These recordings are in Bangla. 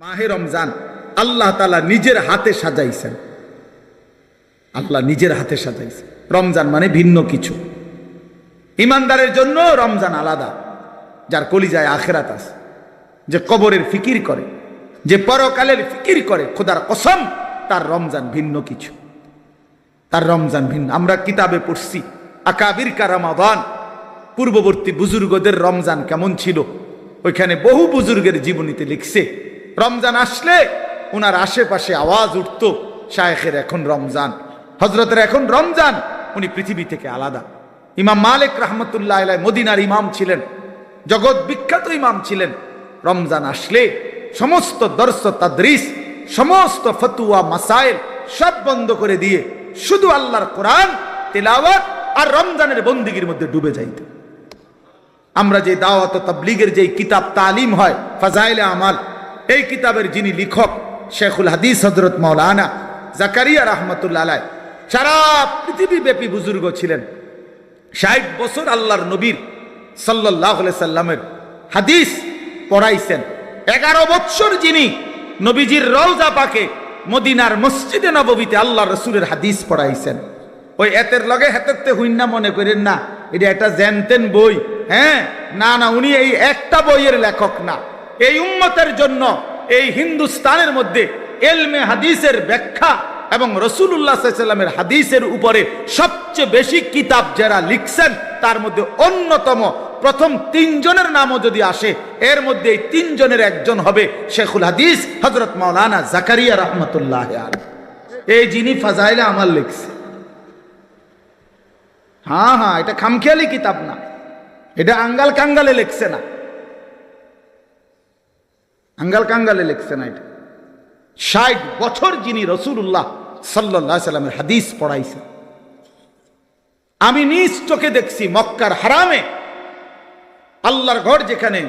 মাহে রমজান, আল্লাহ তালা নিজের হাতে সাজাইছেন। আল্লাহ নিজের হাতে সাজাইছেন। রমজান মানে ভিন্ন কিছু। ইমানদারের জন্য রমজান আলাদা, যার কলিজায় আখেরাত আছে। যে কবরের ফিকির করে, যে পরকালের ফিকির করে, খোদার কসম, তার রমজান ভিন্ন কিছু। তার রমজান ভিন্ন। আমরা কিতাবে পড়ছি, আকাবির কারামাদান পূর্ববর্তী বুজুর্গদের রমজান কেমন ছিল? ওইখানে বহু বুজুর্গের জীবনীতে লিখছে রমজান আসলে ওনার আশেপাশে আওয়াজ উঠত, শায়েখের এখন রমজান হজরতের এখন রমজান, উনি পৃথিবী থেকে আলাদা। ইমাম মালিক রহমতুল্লাহ আলাই মদিনার ইমাম ছিলেন, জগৎ বিখ্যাত ইমাম ছিলেন। রমজান আসলে সমস্ত দর্শ তাদরিস, সমস্ত ফতুয়া, মাসাইল সব বন্ধ করে দিয়ে শুধু আল্লাহর কোরআন, তেলাওয়াত আর রমজানের বন্দিগির মধ্যে ডুবে যাইত। আমরা যে দাওয়াত তাবলিগের যে কিতাব তালিম হয়, ফাজাইলে আমাল এই কিতাবের যিনি লিখক শেখুল হাদিস হজরত মৌলানা জাকারিয়া রহমতুল্লাহ আলাই সারা পৃথিবী ব্যাপী বুজুর্গ ছিলেন। ষাট বছর আল্লাহর নবীর সাল্লাহ সাল্লামের হাদিস পড়াইছেন। এগারো বৎসর যিনি নবীজির রওজা পাকে মদিনার মসজিদে নববীতে আল্লাহ রসুলের হাদিস পড়াইছেন। ওই এতের লগে হেতেরতে হুইন্না মনে করেন না, এটা একটা জেনতেন বই হ্যাঁ? না না, উনি এই একটা বইয়ের লেখক না। এই উম্মতের জন্য এই হিন্দুস্তানের মধ্যে এলমে হাদিসের ব্যাখ্যা এবং রসুল্লাহ সাল্লামের হাদিসের উপরে সবচেয়ে বেশি কিতাব যারা লিখছেন, তার মধ্যে অন্যতম প্রথম তিনজনের নামও যদি আসে, এর মধ্যে এই তিনজনের একজন হবে শেখুল হাদিস হজরত মৌলানা জাকারিয়া রহমতুল্লাহ এই যিনি ফাজাইলে আমার লিখছে। হ্যাঁ হ্যাঁ এটা খামখেয়ালি কিতাব না। এটা আঙ্গাল কাঙ্গালে লিখছে না। আঙ্গাল কাঙ্গালে লিখছে না এটা ষাট বছর যিনি রসুল্লাহ সাল্লাহ সাল্লামের হাদিস পড়াইছে আমি নিজ চোখে দেখছি মক্কার হারামে। আল্লাহর ঘর যেখানে,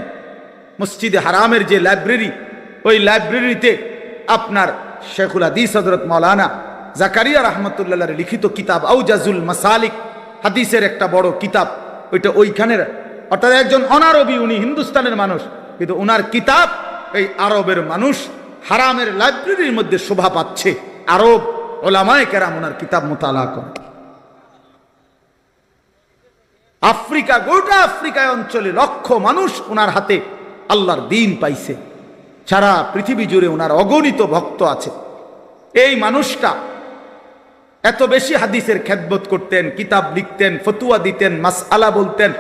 মসজিদে হারামের যে লাইব্রেরি, ওই লাইব্রেরিতে আপনার শেখুল হাদিস হজরত মৌলানা জাকারিয়া রহমতুল্লাহ লিখিত কিতাব আউজাজুল মাসালিক, হাদিসের একটা বড় কিতাব। ওইটা ওইখানের, অর্থাৎ একজন অনারবি, উনি হিন্দুস্তানের মানুষ, কিন্তু ওনার কিতাব এই আরবের মানুষ হারামের লাইব্রেরির মধ্যে শোভা পাচ্ছে। আরব ওলামায় কেরাম ওনার কিতাব মোতালা করে। আফ্রিকা, গোটা আফ্রিকায় অঞ্চলে লক্ষ মানুষ ওনার হাতে আল্লাহর দিন পাইছে। সারা পৃথিবী জুড়ে ওনার অগণিত ভক্ত আছে। এই মানুষটা এত বেশি হাদিসের খেদমত করতেন, কিতাব লিখতেন, ফতুয়া দিতেন মাস আলা বলতেন।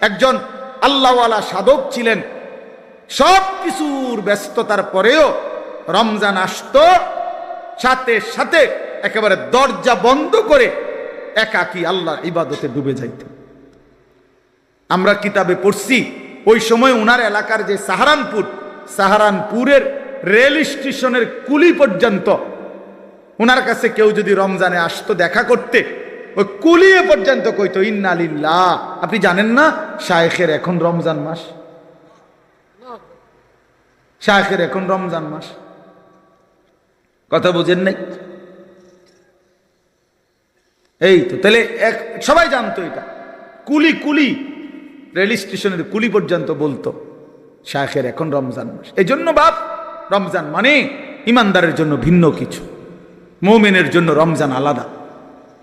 একজন আল্লাহওয়ালা সাধক ছিলেন সব কিছুর ব্যস্ততার পরেও রমজান আসতো, সাথে সাথে একেবারে দরজা বন্ধ করে একাকি আল্লাহ ইবাদতে ডুবে যাইতেন আমরা কিতাবে পড়ছি, ওই সময় ওনার এলাকার যে সাহারানপুর, সাহারানপুরের রেল স্টেশনের কুলি পর্যন্ত ওনার কাছে কেউ যদি রমজানে আসতো দেখা করতে, ওই কুলিয়ে পর্যন্ত কইতো, ইন্নালিল্লাহ। আপনি জানেন না, শায়েখের এখন রমজান মাস। শায়েখের এখন রমজান মাস। কথা বুঝেন নাই? এই তো, তাহলে এক সবাই জানতো এটা। কুলি কুলি, রেল স্টেশনের কুলি পর্যন্ত বলতো, শায়েখের এখন রমজান মাস। এই জন্য বাপ, রমজান মানে ইমানদারের জন্য ভিন্ন কিছু। মৌমেনের জন্য রমজান আলাদা।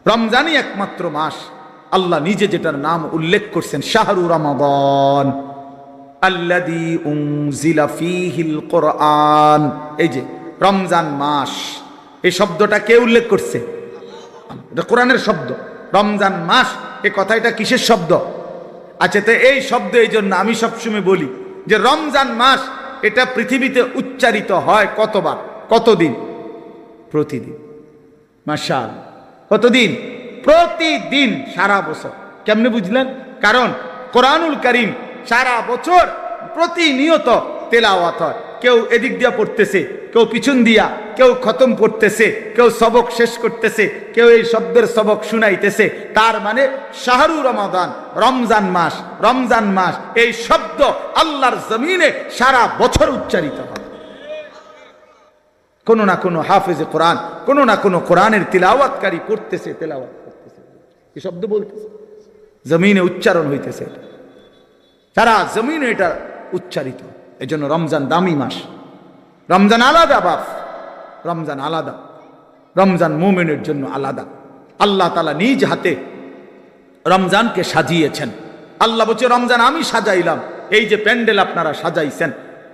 রমজানই একমাত্র মাস। আল্লাহ নিজে যেটার নাম উল্লেখ করছেন, শাহরু রমাবন আল্লাদি উংজিলা ফিহিল কোরআন এই যে, রমজান মাস, এই শব্দটা কে উল্লেখ করছে? এটা কোরআনের শব্দ। রমজান মাস, এ কথা এটা কিসের শব্দ? আচ্ছা তো এই শব্দ এই জন্য আমি সবসময় বলি যে রমজান মাস, এটা পৃথিবীতে উচ্চারিত হয় কতবার? কতদিন? প্রতিদিন। মাসাল কতদিন? প্রতিদিন, সারা বছর। কেমনে বুঝলেন? কারণ কোরআনুল করিম সারা বছর প্রতিনিয়ত তেলাওয়াত হয়। কেউ এদিক দিয়া পড়তেছে, কেউ পিছন দিয়া, কেউ খতম পড়তেছে, কেউ সবক শেষ করতেছে, কেউ এই শব্দের সবক শুনাইতেছে। তার মানে শাহরু রমাদান, রমজান মাস রমজান মাস, এই শব্দ আল্লাহর জমিনে সারা বছর উচ্চারিত হয় কোনো না কোনো হাফেজে কোরআন, কোনো না কোনো কোরআনের তিলাওয়াতকারী করতেছে তেলাওয়াত করতেছে। এই শব্দ বলতেছে। জমিনে উচ্চারণ হইতেছে সারা জমিনে এটা উচ্চারিত। এই জন্য রমজান দামি মাস। রমজান আলাদা বাপ। রমজান আলাদা। রমজান মোমেনের জন্য আলাদা। আল্লাহ তালা নিজ হাতে রমজানকে সাজিয়েছেন। আল্লাহ বলছে, রমজান আমি সাজাইলাম। এই যে প্যান্ডেল আপনারা সাজাইছেন,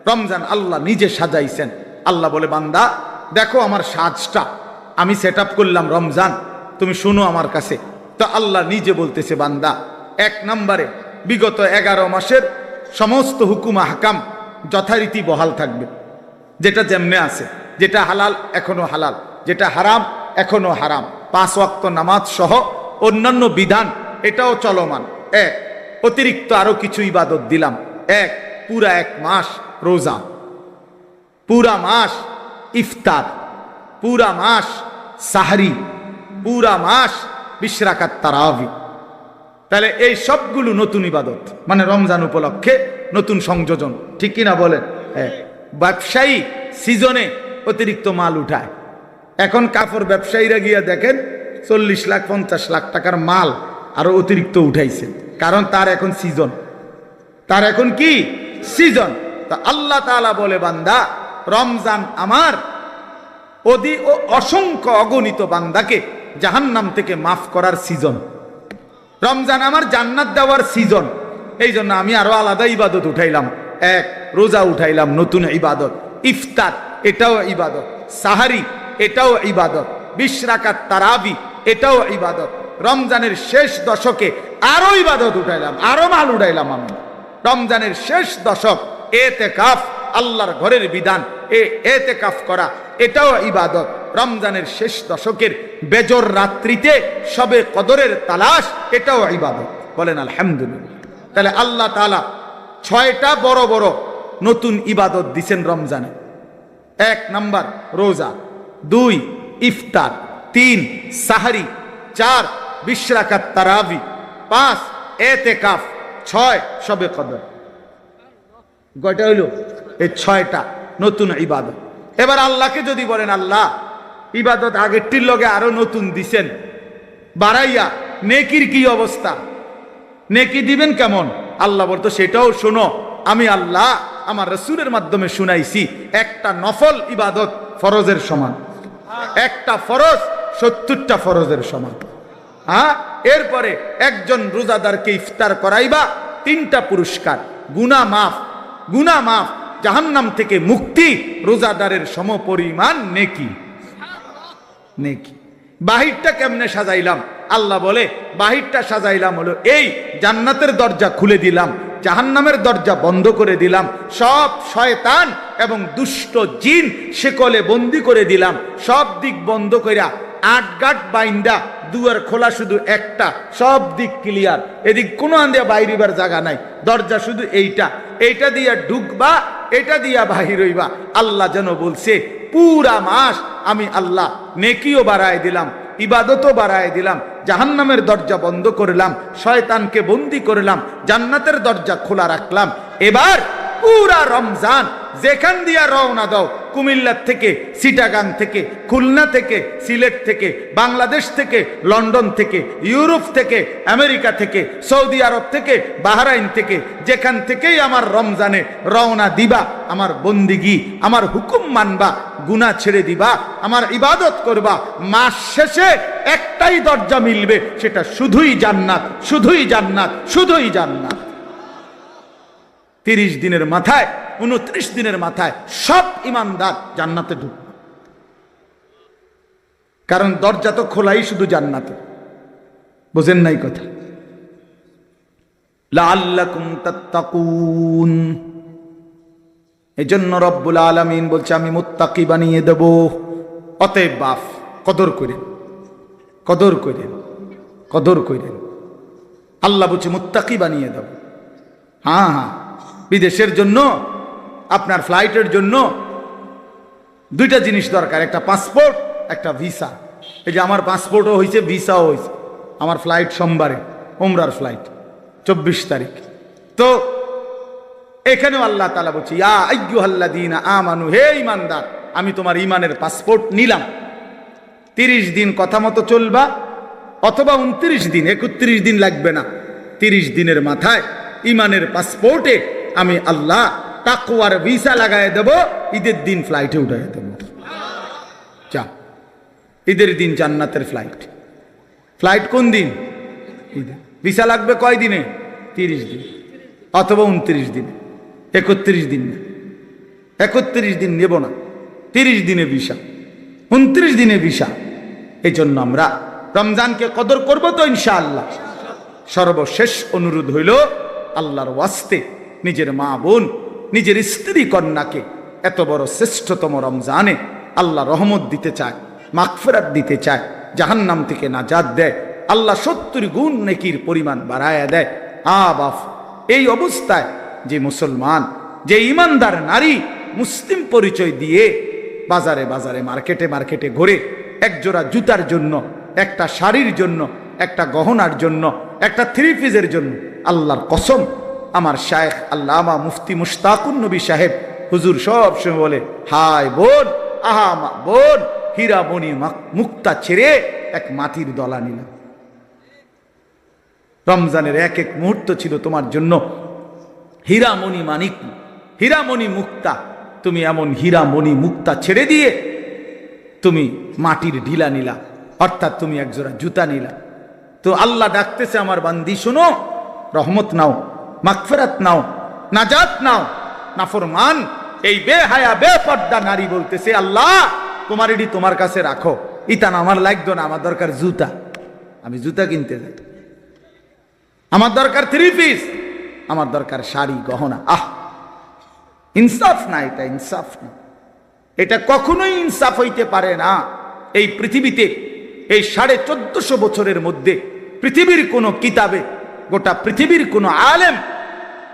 রমজান আল্লাহ নিজে সাজাইছেন। আল্লাহ বলে, বান্দা, দেখো আমার সাজটা। আমি সেট করলাম রমজান। তুমি শুনো আমার কাছে। তো আল্লাহ নিজে বলতেছে, বান্দা, এক নম্বরে বিগত এগারো মাসের সমস্ত হুকুম হাকাম যথারীতি বহাল থাকবে। যেটা যেমনে আছে, যেটা হালাল এখনও হালাল, যেটা হারাম এখনও হারাম। পাঁচ ওয়াক্ত নামাজ সহ অন্যান্য বিধান, এটাও চলমান। এক, অতিরিক্ত আরও কিছু ইবাদত দিলাম। এক, পুরা এক মাস রোজা। পুরা মাস ইফতার। পুরা মাস সাহারি। পুরা মাস বিশ্রাকাত তারাবি। তাহলে এই সবগুলো নতুন ইবাদত মানে রমজান উপলক্ষে নতুন সংযোজন। ঠিক কিনা বলেন? হ্যাঁ। ব্যবসায়ী সিজনে অতিরিক্ত মাল উঠায়। এখন কাপড় ব্যবসায়ীরা গিয়া দেখেন, চল্লিশ লাখ, পঞ্চাশ লাখ টাকার মাল আরও অতিরিক্ত উঠাইছে। কারণ তার এখন সিজন। তার এখন কি? সিজন। তা আল্লাহ তাআলা বলে, বান্দা, রমজান আমার অদি ও অসংখ্য অগণিত বান্দাকে জাহান্নাম থেকে মাফ করার সিজন। রমজান আমার জান্নাত দেওয়ার সিজন এই জন্য আমি আরও আলাদা ইবাদত উঠাইলাম। এক, রোজা উঠাইলাম নতুন ইবাদত। ইফতার, এটাও ইবাদত। সাহারি, এটাও ইবাদত। বিশ্রাকাত তারাবি, এটাও ইবাদত। রমজানের শেষ দশকে আরও ইবাদত উঠাইলাম, আরও মাল উঠাইলাম আমি। রমজানের শেষ দশক এতে কাফ আল্লাহর ঘরের বিধান। এতে কাফ করা, এটাও ইবাদত। রমজানের শেষ দশকের বেজর রাত্রিতে সবে কদরের তালাশ, এটাও ইবাদত। বলেন, আলহামদুলিল্লাহ। তাহলে আল্লাহ তালা ছয়টা বড় বড় নতুন ইবাদত দিছেন রমজানে। এক নাম্বার, রোজা। দুই, ইফতার। তিন, সাহারি। চার, বিশ্রাকাত তারাবি। পাঁচ এতে কাফ ছয়, সবে কদর। কয়টা হইল? এই ছয়টা। নতুন ইবাদত। এবার আল্লাহকে যদি বলেন, আল্লাহ, ইবাদত আগেরটির লগে আরও নতুন দিছেন। বাড়াইয়া, নেকির কি অবস্থা? নেকি দিবেন কেমন? আল্লাহ বলতো, সেটাও শোনো, আমি আল্লাহ আমার রসুলের মাধ্যমে শুনাইছি, একটা নফল ইবাদত ফরজের সমান। একটা ফরজ সত্তরটা ফরজের সমান। হ্যাঁ? এরপরে একজন রোজাদারকে ইফতার করাইবা, তিনটা পুরস্কার। গুনা মাফ গুনা মাফ জাহান্নাম থেকে মুক্তি, রোজাদারের সমপরিমাণ নেকি। নেকি। বাহিরটা কেমনে সাজাইলাম? আল্লাহ বলে, বাহিরটা সাজাইলাম হলো এই জান্নাতের দরজা খুলে দিলাম, জাহান্নামের দরজা বন্ধ করে দিলাম, সব শয়তান এবং দুষ্ট জিন সেকলে বন্দি করে দিলাম, সব দিক বন্ধ কইরা আট গাট বাইন্দা, দুয়ার খোলা শুধু একটা, সব দিক ক্লিয়ার এদিক কোনো আন্দিয়া বাইরিবার জায়গা নাই, দরজা শুধু এইটা। এইটা দিয়া ঢুকবা এটা দিয়া বাহির হইবা। আল্লাহ যেন বলছে, পুরা মাস আমি আল্লাহ নেকিও বাড়ায় দিলাম, ইবাদতও বাড়ায় দিলাম, জাহান্নামের দরজা বন্ধ করলাম, শয়তানকে বন্দি করলাম, জান্নাতের দরজা খোলা রাখলাম। এবার পুরা রমজান, যেখান দিয়া রওনা দাও কুমিল্লার থেকে, সিটাগাং থেকে, খুলনা থেকে, সিলেট থেকে, বাংলাদেশ থেকে, লন্ডন থেকে, ইউরোপ থেকে, আমেরিকা থেকে, সৌদি আরব থেকে, বাহরাইন থেকে, যেখান থেকেই আমার রমজানে রওনা দিবা, আমার বন্দিগি, আমার হুকুম মানবা গুনা ছেড়ে দিবা, আমার ইবাদত করবা, মাস শেষে একটাই দরজা মিলবে, সেটা শুধুই জান্নাত শুধুই জান্নাত শুধুই জান্নাত। তিরিশ দিনের মাথায় উনত্রিশ দিনের মাথায় সব ইমানদার জান্নাতে ঢুক। কারণ দরজা তো খোলাই শুধু জান্নাতে। বোঝেন নাই কথা? লাল্লাকুম তাত্তাকুন। এজন্য রব্বুল আলামিন বলছে, আমি মুত্তাকি বানিয়ে দেব। অতএব বাফ, কদর করেন। কদর করেন। কদর করেন। আল্লাহ বলছে, মুত্তাকি বানিয়ে দেব হ্যাঁ হ্যাঁ। বিদেশের জন্য আপনার ফ্লাইটের জন্য দুইটা জিনিস দরকার, একটা পাসপোর্ট, একটা ভিসা। এই যে আমার পাসপোর্টও হয়েছে ভিসাও হয়েছে আমার ফ্লাইট সোমবারে ওমরার ফ্লাইট, চব্বিশ তারিখ। তো এখানেও আল্লাহ তালা বলছি আল্লাদিন আমানু, হে ইমানদার আমি তোমার ইমানের পাসপোর্ট নিলাম। তিরিশ দিন কথা মতো চলবা, অথবা উনত্রিশ দিন, একত্রিশ দিন লাগবে না। তিরিশ দিনের মাথায় ইমানের পাসপোর্টে আমি আল্লাহ তাকুয়ার ভিসা লাগাই দেব, ঈদের দিন ফ্লাইটে উঠাই দেব। যা, ঈদের দিন জান্নাতের ফ্লাইট ফ্লাইট কোন দিন? ভিসা লাগবে কয় দিনে? তিরিশ দিন। অথবা উনত্রিশ দিন। একত্রিশ দিন না। একত্রিশ দিন নেব না। তিরিশ দিনে ভিসা। উনত্রিশ দিনে ভিসা। এই জন্য আমরা রমজানকে কদর করব তো ইনশাআল্লাহ। সর্বশেষ অনুরোধ হইল, আল্লাহর ওয়াস্তে নিজের মা বোন নিজের স্ত্রী কন্যাকে এত বড় শ্রেষ্ঠতম রমজানে আল্লাহ রহমত দিতে চায়, মাগফেরাত দিতে চায়, জাহান্নাম থেকে নাজাদ দেয়, আল্লাহ সত্তর গুণ নেকির পরিমাণ বাড়ায়া দেয়। আ বাফ এই অবস্থায় যে মুসলমান, যে ইমানদার নারী মুসলিম পরিচয় দিয়ে বাজারে বাজারে, মার্কেটে মার্কেটে ঘুরে, একজোড়া জুতার জন্য, একটা শাড়ির জন্য, একটা গহনার জন্য, একটা থ্রি পিসের জন্য, আল্লাহর কসম আমার শায়েখ আল্লামা মুফতি মুশতাকুন নবী সাহেব, হুজুর সব সময় বলে, হায় বোন, আহা মা বোন, হীরা মাক- মুক্তা ছেড়ে এক মাটির দলা নিলাম। রমজানের এক এক মুহূর্ত ছিল তোমার জন্য। হীরামণি মানিক হীরামণি মুক্তা, তুমি এমন হীরামণি মুক্তা ছেড়ে দিয়ে তুমি মাটির ঢিলা নিলা, অর্থাৎ তুমি একজোড়া জুতা নিলা। তো আল্লাহ ডাকতেছে আমার বান্দি, শোনো, রহমত নাও। মাগফেরাত নাও, নাজাত নাও, নাফরমান, এই বেহায়া, বেপর্দা নারী বলতেছে, আল্লাহ, তোমার এটি তোমার কাছে রাখো। ইতান, আমার লাগতো না, আমার দরকার জুতা। আমি জুতা কিনতে যাই। আমার দরকার থ্রি পিস আমার দরকার শাড়ি, গহনা। আহ! ইনসাফ না এটা, ইনসাফ না। এটা কখনোই ইনসাফ হইতে পারে না। এই পৃথিবীতে, এই সাড়ে চোদ্দশো বছরের মধ্যে, পৃথিবীর কোনো কিতাবে গোটা পৃথিবীর কোনো আলেম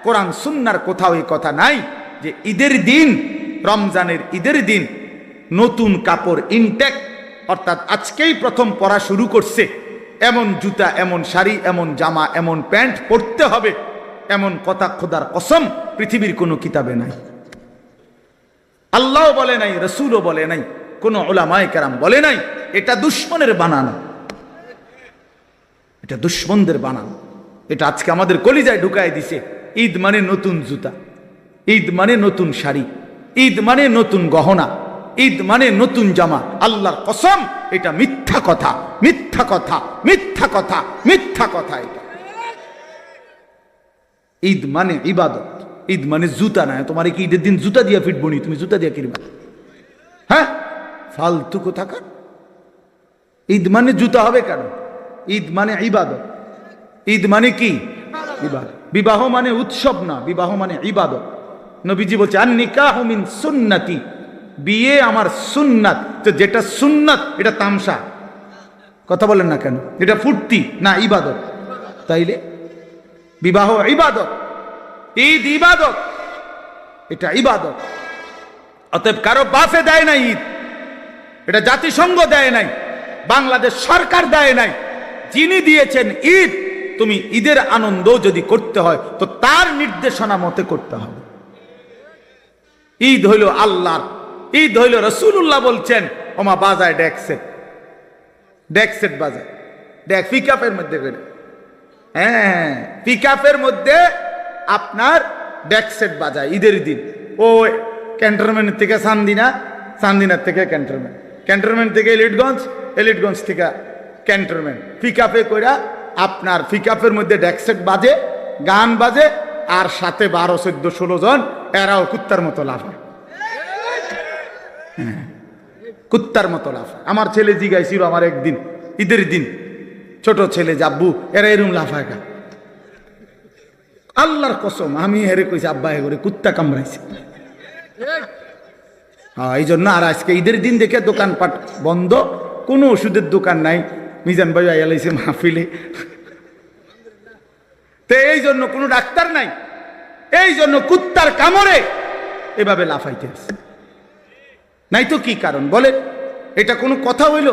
কোরআন, সুন্নার কোথাও এই কথা নাই যে ঈদের দিন, রমজানের ঈদের দিন নতুন কাপড় ইনটেক অর্থাৎ আজকেই প্রথম পড়া শুরু করছে। এমন জুতা, এমন শাড়ি, এমন জামা, এমন প্যান্ট পরতে হবে। এমন কথা খোদার কসম পৃথিবীর কোনো কিতাবে নাই। আল্লাহ বলে নাই, রসুলও বলে নাই, কোনো ওলামায় কেরাম বলে নাই, এটা দুশ্মনের বানানো। এটা দুশ্মনদের বানানো। এটা আজকে আমাদের কলিজায় ঢুকায় দিছে। ঈদ মানে নতুন জুতা। ঈদ মানে নতুন শাড়ি। ঈদ মানে নতুন গহনা। ঈদ মানে নতুন জামা। আল্লাহর কসম, এটা মিথ্যা কথা। মিথ্যা কথা। মিথ্যা কথা। মিথ্যা কথা এটা। ঈদ মানে ইবাদত। ঈদ মানে জুতা না। তোমার কি ঈদের দিন জুতা দিয়া ফিটবো নি? তুমি জুতা দিয়া কিনবা। হ্যাঁ? ফালতু কোথাকার? ঈদ মানে জুতা হবে কেন? ঈদ মানে ইবাদত। ঈদ মানে কি? বিবাহ মানে উৎসব না বিবাহ মানে ইবাদত। নবীজি বলছে আর নিকাহ মিন সুন্নাতি। বিয়ে আমার সুন্নাত। তো যেটা সুন্নাত এটা তামসা। কথা বলেন না কেন? এটা ফুর্তি না ইবাদত। তাইলে? বিবাহ ইবাদত। ঈদ ইবাদত। এটা ইবাদত। অতএব কারও বাফে দেয় না ঈদ। এটা জাতিসংঘ দেয় নাই। বাংলাদেশ সরকার দেয় নাই। যিনি দিয়েছেন ঈদ তুমি ঈদের আনন্দ যদি করতে হয়, তো তার নির্দেশনা মতে করতে হবে। ঈদ হইল আল্লাহর, ঈদ হইল রসুল্লাহ বলছেন, ওমা বাজায় ডেকসেট ডেকসেট বাজায়। দেখ পিকআপের মধ্যে করে। হ্যাঁ পিকআপের মধ্যে আপনার ডেকসেট বাজায় ঈদের দিন। ও ক্যান্টনমেন্ট থেকে সান্দিনা, সান্দিনার থেকে ক্যান্টনমেন্ট। ক্যান্টনমেন্ট থেকে এলিটগঞ্জ এলিটগঞ্জ থেকে ক্যান্টনমেন্ট। পিক আপে কইরা আপনার পিকআপের মধ্যে ডেকসেট বাজে গান বাজে আর সাথে বারো চোদ্দ ষোলো জন এরাও কুত্তার মতো লাফায়। হ্যাঁ, কুত্তার মতো লাফায়। আমার ছেলে জিগাইছিল আমার একদিন ঈদের দিন। ছোট ছেলে জাব্বু এরা এরম লাফায় কা আল্লাহর কসম আমি হেরে কইছি আব্বা হে করে কুত্তা কামড়াইছে। হ্যাঁ এই জন্য আর আজকে ঈদের দিন দেখে দোকানপাট বন্ধ কোনো ওষুধের দোকান নাই। মিজান ভাই আইলাইছে মাহফিলে। তো এই জন্য কোনো ডাক্তার নাই। এই জন্য কুত্তার কামড়ে এভাবে লাফাইতে আছে। নাই তো কি কারণ? বলে এটা কোনো কথা হইল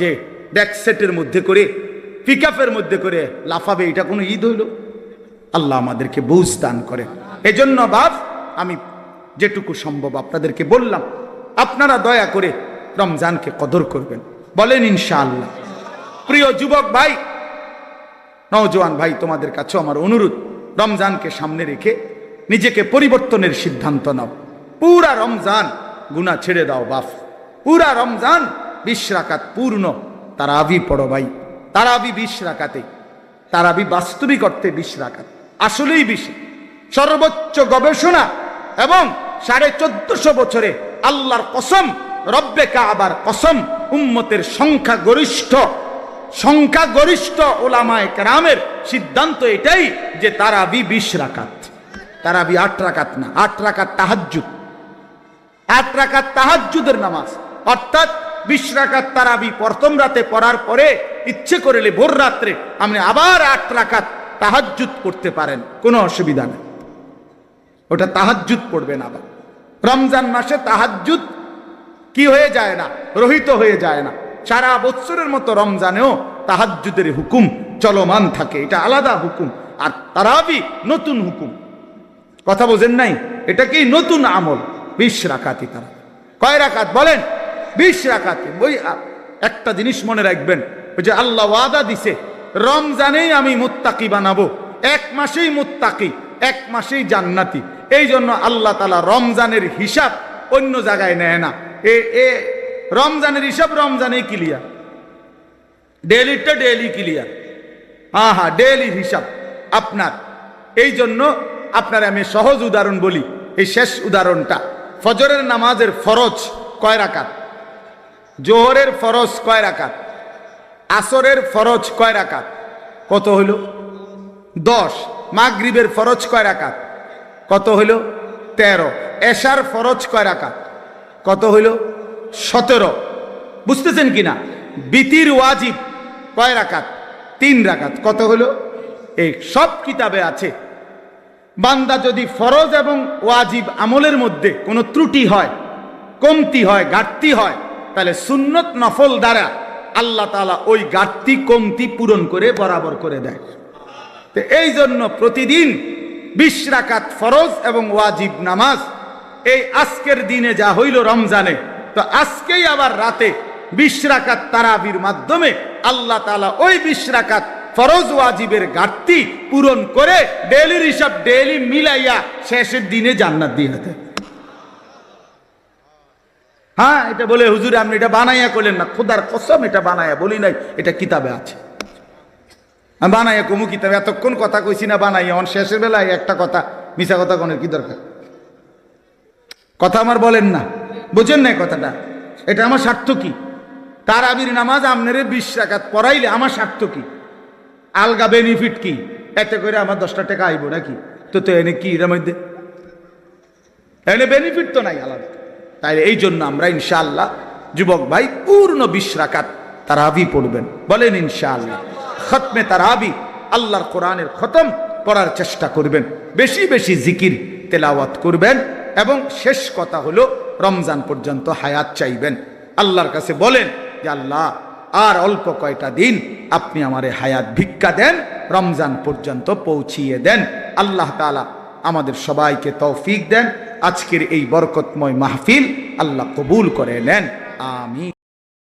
যে ডেকসেটের মধ্যে করে পিকআপের মধ্যে করে লাফাবে, এটা কোনো ঈদ হইল? আল্লাহ আমাদেরকে বুঝ দান করে এজন্য বাপ, আমি যেটুকু সম্ভব আপনাদেরকে বললাম, আপনারা দয়া করে রমজানকে কদর করবেন। বলেন ইনশাআল্লাহ। প্রিয় যুবক ভাই, নওজোয়ান ভাই, তোমাদের কাছেও আমার অনুরোধ, রমজানকে সামনে রেখে নিজেকে পরিবর্তনের সিদ্ধান্ত নাও। পুরা রমজান গুণা ছেড়ে দাও, বাফ। পুরা রমজান বিশ রাকাত পূর্ণ। তারাবি পড়ো ভাই। তারাবি বিশ রাকাতে। তারাবি বাস্তবিক অর্থে বিশ রাকাত। আসলেই বিশ। সর্বোচ্চ গবেষণা এবং সাড়ে চোদ্দশো বছরে আল্লাহর কসম, রব্বে কাবার কসম, উম্মতের সংখ্যা গরিষ্ঠ। সংখ্যাগরিষ্ঠ ওলামায় কেরামের সিদ্ধান্ত এটাই যে তারাবি বিশ রাকাত। তারাবি আট রাকাত না, আট রাকাত তাহাজ্জুদ। আট রাকাত তাহাজ্জুদের নামাজ। অর্থাৎ বিশ রাকাত তারাবি প্রথম রাতে পড়ার পরে ইচ্ছে করলে ভোর রাত্রে আপনি আবার আট রাকাত তাহাজ্জুদ করতে পারেন, কোনো অসুবিধা নেই। ওটা তাহাজ্জুদ পড়বেন আবার। রমজান মাসে তাহাজ্জুদ কি হয়ে যায় না, রহিত হয়ে যায় না। সারা বৎসরের মতো রমজানেও তাহাজ্জুদের হুকুম চলমান থাকে। এটা আলাদা হুকুম। আর তারাবি নতুন হুকুম। কথা বোঝেন নাই? এটা কি নতুন আমল? বিশ রাকাতি তারা। কয় রাকাত? বলেন। বিশ রাকাতি। ওই একটা জিনিস মনে রাখবেন। ওই যে আল্লাহ ওয়াদা দিছে, রমজানেই আমি মুত্তাকি বানাবো। এক মাসেই মুত্তাকি, এক মাসেই জান্নাতি। এই জন্য আল্লাহ তালা রমজানের হিসাব অন্য জায়গায় নেয় না। এ রমজানের হিসাব রমজানেই ক্লিয়ার ডেলিটা ডেলি ক্লিয়ার হ্যাঁ হ্যাঁ ডেলির হিসাব। আপনার এই জন্য আপনার আমি সহজ উদাহরণ বলি, এই শেষ উদাহরণটা। ফজরের নামাজের ফরজ কয় রাকাত? জোহরের ফরজ কয় রাকাত? আসরের ফরজ কয় রাকাত? কত হইল? দশ। মাগরিবের ফরজ কয় রাকাত? কত হইল? তেরো। এশার ফরজ কয় রাকাত? কত হইল? সতেরো। বুঝতেছেন কিনা? বিতির ওয়াজিব কয় রাকাত? তিন রাকাত। কত হলো? এই সব কিতাবে আছে। বান্দা যদি ফরজ এবং ওয়াজিব আমলের মধ্যে কোনো ত্রুটি হয়, কমতি হয়, ঘাটতি হয়, তাহলে সুন্নত নফল দ্বারা আল্লাহ তাআলা ওই ঘাটতি, কমতি পূরণ করে বরাবর করে দেয়। তো এই জন্য প্রতিদিন বিশ রাকাত ফরজ এবং ওয়াজিব নামাজ, এই আজকের দিনে যা হইল রমজানে তো আজকেই আবার রাতে বিশ রাকাত তারাবির মাধ্যমে আল্লাহ তালা ওই বিশ রাকাত ফরজ ওয়াজিবের ঘাটতি পূরণ করে ডেলির হিসাব ডেলি মিলাইয়া শেষের দিনে জান্নাত দিয়ে দেয় হ্যাঁ এটা বলে হুজুর আপনি এটা বানাইয়া করলেন না। খোদার কসম, এটা বানাইয়া বলি নাই, এটা কিতাবে আছে। বানাইয়া কমু কিতাবে, এতক্ষণ কথা কইছি না, বানাইয়া অন শেষের বেলায় একটা কথা মিশা কথা কোনের কি দরকার? কথা আমার বলেন না। বুঝেন না কথাটা? এটা আমার স্বার্থ কি? তার আবির নামাজ আমনেরে বিশ রাকাত পড়াইলে আমার স্বার্থ কি? আলগা বেনিফিট কি? এতে করে আমার দশটা টাকা আইব নাকি? তো তো এনে কি এর মধ্যে? এনে বেনিফিট তো নাই আলাদা। তাই এই জন্য আমরা ইনশাআল্লাহ যুবক ভাই পূর্ণ বিশ রাকাত তারাবি পড়বেন। বলেন ইনশাআল্লাহ। খতমে তারাবি আল্লাহর কোরআনের খতম পড়ার চেষ্টা করবেন। বেশি বেশি জিকির তেলাওয়াত করবেন। এবং শেষ কথা হলো, রমজান পর্যন্ত হায়াত চাইবেন। আল্লাহর কাছে বলেন যে আল্লাহ, আর অল্প কয়টা দিন আপনি আমার হায়াত ভিক্ষা দেন, রমজান পর্যন্ত পৌঁছিয়ে দেন। আল্লাহ তালা আমাদের সবাইকে তৌফিক দেন। আজকের এই বরকতময় মাহফিল আল্লাহ কবুল করে নেন। আমি